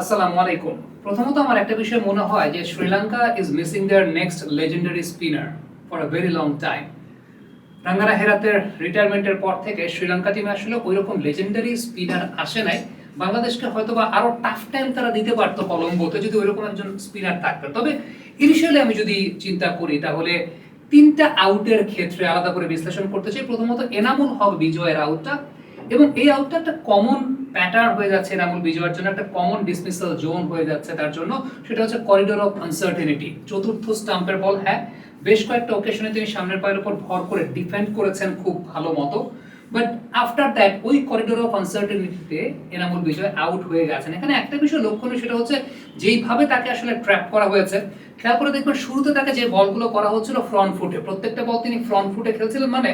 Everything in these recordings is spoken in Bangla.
আসসালামু আলাইকুম। প্রথমত আমার একটা বিষয় মনে হয় যে Sri Lanka is missing there next legendary spinner for a very long time রাঙ্গারা হেরাতের রিটায়ারমেন্টের পর থেকে শ্রীলঙ্কা টিমে আসলে ওই রকম লেজেন্ডারি স্পিনার আসে নাই। বাংলাদেশকে হয়তো বা আরও টাফ টাইম তারা দিতে পারতো কলম্বোতে যদি ওইরকম একজন স্পিনার থাকতো। তবে ইনিশিয়ালি আমি যদি চিন্তা করি, তাহলে তিনটা আউটের ক্ষেত্রে আলাদা করে বিশ্লেষণ করতে চাই। প্রথমত এনামুল হক বিজয়ের আউটটা এবং এই আউটটা একটা কমন প্যাটার্ন হয়ে যাচ্ছে এনামুল বিজয়ের জন্য একটা কমন ডিসমিসাল জোন হয়ে যাচ্ছে তার জন্য, সেটা হচ্ছে করিডোর অফ আনসার্টেনিটি চতুর্থ স্টাম্পের বল হ্যাঁ বেশ কয়েকটা ওকেশনে তিনি সামনের পায়ের উপর ভর করে ডিফেন্ড করেছেন খুব ভালো মতো। বাট আফটার দ্যাট ওই করিডোর অফ আনসার্টেনিটিতে এনামুল বিজয় আউট হয়ে গেছেন। এখানে একটা বিষয় লক্ষণীয়, সেটা হচ্ছে যেইভাবে তাকে আসলে ট্র্যাপ করা হয়েছে খেয়াল করে দেখবেন শুরুতে তাকে যে বলগুলো করা হচ্ছিল ফ্রন্ট ফুটে প্রত্যেকটা বল তিনি ফ্রন্ট ফুটে খেলছিলেন মানে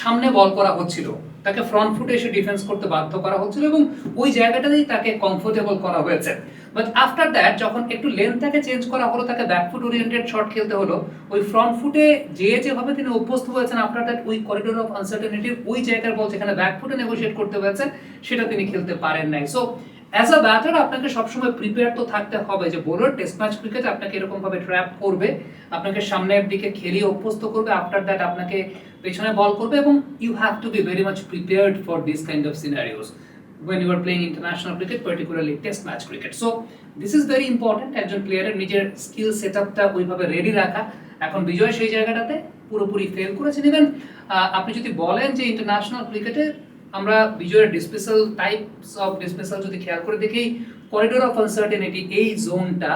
সামনে বল করা হচ্ছিল। তাকে ফ্রন্ট ফুটে এসে ডিফেন্স করতে বাধ্য করা হচ্ছিল এবং ওই জায়গাটাতেই তাকে কমফোর্টেবল করা হয়েছে। বাট আফটার দ্যাট যখন একটু লেন্থটাকে চেঞ্জ করা হলো, তাকে ব্যাকফুট ওরিয়েন্টেড শট খেলতে হলো, ওই ফ্রন্ট ফুটে যে যেভাবে তিনি অভ্যস্ত হয়েছেন আফটার দ্যাট ওই করিডোর অফ আনসার্টেনিটির ওই জায়গার বল যেখানে ব্যাকফুটে নেগোশিয়েট করতে হয়েছে, সেটা তিনি খেলতে পারেন নাই। সো অ্যাজ আ ব্যাটার আপনাকে সবসময় প্রিপেয়ার তো থাকতে হবে যে বোলার টেস্ট ম্যাচ ক্রিকেটে আপনাকে এরকম ভাবে ট্র্যাপ করবে, আপনাকে সামনের দিকে খেলিয়ে অভ্যস্ত করবে আফটার দ্যাট আপনাকে পেছনে বল করবে এবং you have to be very much prepared for this kind of scenarios when you are playing international cricket, particularly test match cricket. So, this is very important একজন প্লেয়ারের নিজের স্কিল সেটআপটা ওইভাবে রেডি রাখা। এখন বিজয় সেই জায়গাটাতে পুরোপুরি ফেল করেছেন ইভেন আপনি যদি বলেন যে ইন্টারন্যাশনাল ক্রিকেটে আমরা বিজয়ের ডিসমিসাল টাইপস অফ ডিসমিসাল যদি খেয়াল করে দেখি করিডোর অফ আনসার্টেনিটি এই জোনটা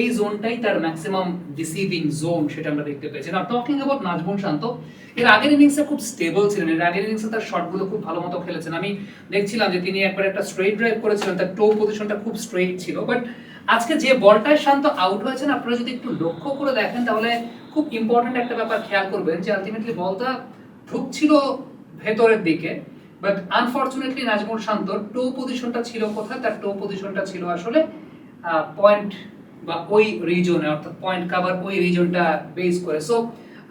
এই জোনটাই তার ম্যাক্সিমাম ডিসিভিং জোন সেটা আমরা দেখতে পেয়েছি। না টকিং অ্যাবাউট নাজমুল শান্ত, এর আগের ইনিংসে খুব স্টেবল ছিলেন, এর আগের ইনিংসে তার শটগুলো খুব ভালো মতো খেলেছেন। আমি দেখছিলাম যে তিনি একবার একটা স্ট্রেট ড্রাইভ করেছিলেন, তার টো পজিশনটা খুব স্ট্রেট ছিল। বাট আজকে যে বলটায় শান্ত আউট হয়েছেন, আপনারা যদি একটু লক্ষ্য করে দেখেন, তাহলে খুব ইম্পর্টেন্ট একটা ব্যাপার খেয়াল করবেন যে আলটিমেটলি বলটা ঢুকছিল ভেতরের দিকে। But unfortunately Najmul Shanto toe পজিশনটা ছিল কোথায়? তার টো পজিশনটা ছিল আসলে পয়েন্ট বা ওই রিজনে অর্থাৎ পয়েন্ট কাভার ওই রিজনটা বেস করে। সো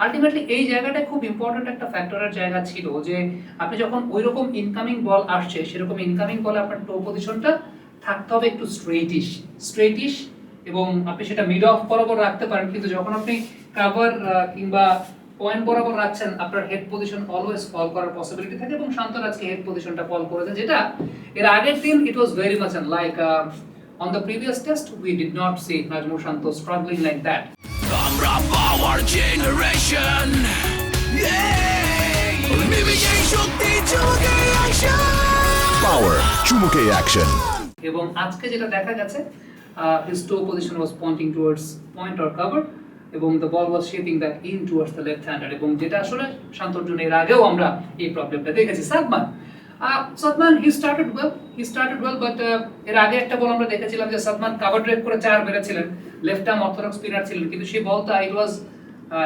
আলটিমেটলি এই জায়গাটা খুব ইম্পর্টেন্ট একটা ফ্যাক্টরের জায়গা ছিল যে, আপনি যখন ওই রকম ইনকামিং বল আসছে, সেরকম ইনকামিং বলে আপনার টো পজিশনটা থাকতে হবে একটু স্ট্রেটিশ স্ট্রেটিশ এবং আপনি সেটা মিড অফ বরাবর রাখতে পারেন। কিন্তু যখন আপনি কাভার কিংবা পয়েন্ট বরাবর রাখছেন আপনার হেড পজিশন অলওয়েজ ফল করার পসিবিলিটি থাকে এবং শান্তর আজকে হেড পজিশনটা ফল করেছে যেটা এর আগের দিন it was very much like on the previous test we did not see Najmul Shanto struggling like that আমরা পাওয়ার জেনারেশন শক্তি চুমকে অ্যাকশন Power চুমুকে অ্যাকশন এবং আজকে যেটা দেখা গেছে his toe position was pointing towards point or cover এবং the ball was shaping back in towards the left hander এবং যেটা আসলে শান্তর জন্য এর আগেও আমরা এই প্রবলেমটা দেখেছি। Sadman Sadman he started well he started well but এর আগে একটা বল আমরা দেখেছিলাম যে সাদমান কাভার ড্রাইভ করে চার মেরেছিলেন। লেফট আর্ম অর্থোডক্স স্পিনার ছিলেন, কিন্তু সেই বলটা it was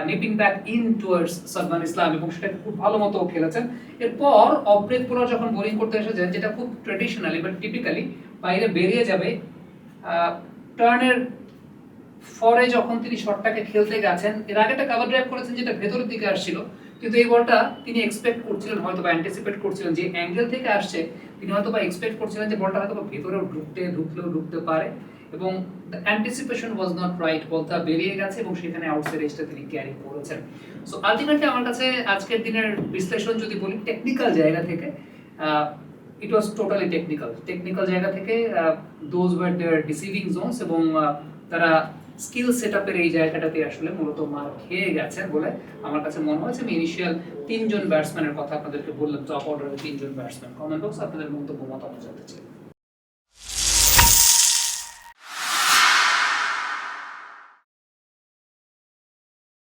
nipping back in towards Sadman Islam এবং সেটা খুব ভালো মতো খেলেছেন। এরপর ব্রেক বোলার যখন বোলিং করতে এসেছেন যেটা খুব ট্রেডিশনালি বাট টিপিক্যালি বাইরে বেরিয়ে যাবে টার্নের ফরে যখন তিনি শটটাকে খেলতে গেছেন, এর আগে একটা কাভার ড্রাইভ করেছেন যেটা ভেতরের দিকে আসছিল, কিন্তু এই বলটা তিনি এক্সপেক্ট করছিলেন হয়তো বা অ্যান্টিসিপেট করছিলেন। যে অ্যাঙ্গেল থেকে আসছে, তিনি হয়তো বা এক্সপেক্ট করছিলেন যে বলটা হয়তো ভেতরেও ঢুকতে, ঢুকলেও ঢুকতে পারে এবং অ্যান্টিসিপেশন ওয়াজ নট রাইট বলটা বেরিয়ে গেছে এবং সেখানে আউটসাইড এসটা তিনি ক্যারি করেছেন। সো আলটিমেটলি আমার কাছে আজকের দিনের বিশ্লেষণ যদি বলি টেকনিক্যাল জায়গা থেকে it was totally technical technical জায়গা থেকে দোজ ওয়ার ডিসিভিং জোনস এবং তারা স্কিল সেট আপের এই জায়গাটাতে আসলে মূলত মার খেয়ে গেছেন বলে আমার কাছে মনে হয়েছে আমি ইনিশিয়াল তিনজন ব্যাটসম্যানের কথা আপনাদেরকে বললাম টপ অর্ডারের তিনজন ব্যাটসম্যান কমেন্ট বক্স আপনাদের মন্তব্য, মতামত জানতে চাই।